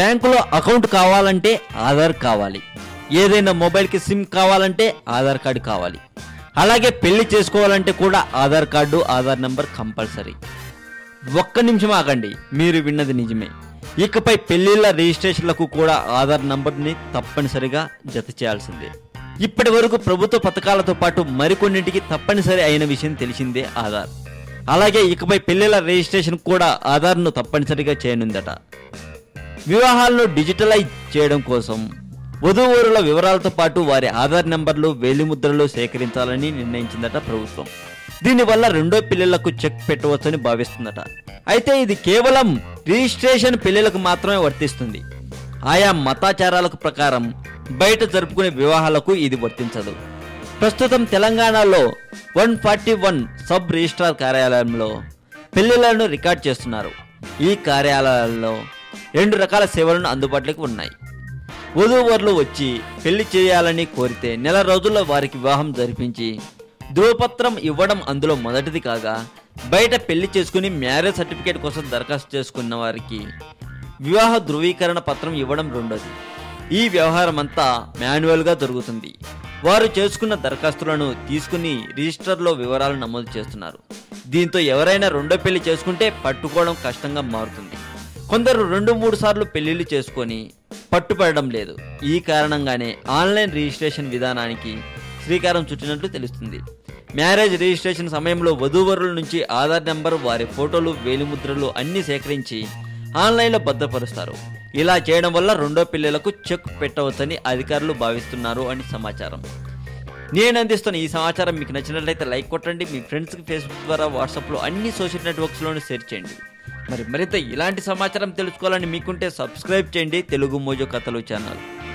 బ్యాంకులో అకౌంట్ కావాలంటే ఆధార్ కావాలి. ఏదైనా మొబైల్కి సిమ్ కావాలంటే ఆధార్ కార్డు కావాలి. అలాగే పెళ్ళి చేసుకోవాలంటే కూడా Aadhaar card Aadhaar number compulsory. ఒక్క నిమిషం ఆగండి మీరు విన్నది నిజమే. ఇకపై పెళ్ళిళ్ళ రిజిస్ట్రేషన్లకు కూడా ఆధార్ నంబర్ని తప్పనిసరిగా జత చేయాల్సిందే. ఇప్పటి వరకు ప్రభుత్వ పథకాలతో పాటు మరికొన్నింటికి తప్పనిసరి అయిన విషయం తెలిసిందే ఆధార్. అలాగే ఇకపై పెళ్ళిళ్ళ రిజిస్ట్రేషన్ కూడా ఆధార్ను తప్పనిసరిగా చేయనుందట. వివాహాలను డిజిటలైజ్ చేయడం కోసం వధూవరుల వివరాలతో పాటు వారి ఆధార్ నెంబర్లు వేలిముద్రలు సేకరించాలని నిర్ణయించిందట ప్రభుత్వం. దీనివల్ల రెండో పిల్లలకు చెక్ పెట్టవచ్చని భావిస్తుందట. అయితే ఇది కేవలం రిజిస్ట్రేషన్ పిల్లలకు మాత్రమే వర్తిస్తుంది. ఆయా మతాచారాలకు ప్రకారం బయట జరుపుకునే వివాహాలకు ఇది వర్తించదు. ప్రస్తుతం తెలంగాణలో one forty one sub registrar కార్యాలయంలో పెళ్ళిలను రికార్డ్ చేస్తున్నారు. ఈ కార్యాలయాల్లో రెండు రకాల సేవలను అందుబాటులోకి ఉన్నాయి. వధూవరులు వచ్చి పెళ్ళి చేయాలని కోరితే నెల రోజుల్లో వారికి వివాహం జరిపించి ధృవపత్రం ఇవ్వడం అందులో మొదటిది కాగా బయట పెళ్ళి చేసుకుని మ్యారేజ్ సర్టిఫికేట్ కోసం దరఖాస్తు చేసుకున్న వారికి వివాహ ధృవీకరణ పత్రం ఇవ్వడం రెండోది. ఈ వ్యవహారం అంతా మాన్యువల్గా జరుగుతుంది. వారు చేసుకున్న దరఖాస్తులను తీసుకుని రిజిస్టర్లో వివరాలు నమోదు చేస్తున్నారు. దీంతో ఎవరైనా రెండో పెళ్ళి చేసుకుంటే పట్టుకోవడం కష్టంగా మారుతుంది. కొందరు రెండు మూడు సార్లు పెళ్ళిళ్ళు చేసుకొని పట్టుపడడం లేదు. ఈ కారణంగానే ఆన్లైన్ రిజిస్ట్రేషన్ విధానానికి శ్రీకారం చుట్టినట్లు తెలుస్తుంది. మ్యారేజ్ రిజిస్ట్రేషన్ సమయంలో వధూవరుల నుంచి ఆధార్ నెంబర్ వారి ఫోటోలు వేలిముద్రలు అన్ని సేకరించి ఆన్లైన్లో భద్రపరుస్తారు. ఇలా చేయడం వల్ల రెండో పిల్లలకు చెక్ పెట్టవచ్చని అధికారులు భావిస్తున్నారు అని సమాచారం. నేను అందిస్తున్న ఈ సమాచారం మీకు నచ్చినట్లయితే లైక్ కొట్టండి. మీ ఫ్రెండ్స్కి ఫేస్బుక్ ద్వారా వాట్సాప్లో అన్ని సోషల్ నెట్వర్క్స్లోనూ షేర్ చేయండి. మరి మరింత ఇలాంటి సమాచారం తెలుసుకోవాలని మీకుంటే సబ్స్క్రైబ్ చేయండి. తెలుగు మోజో కథలు ఛానల్.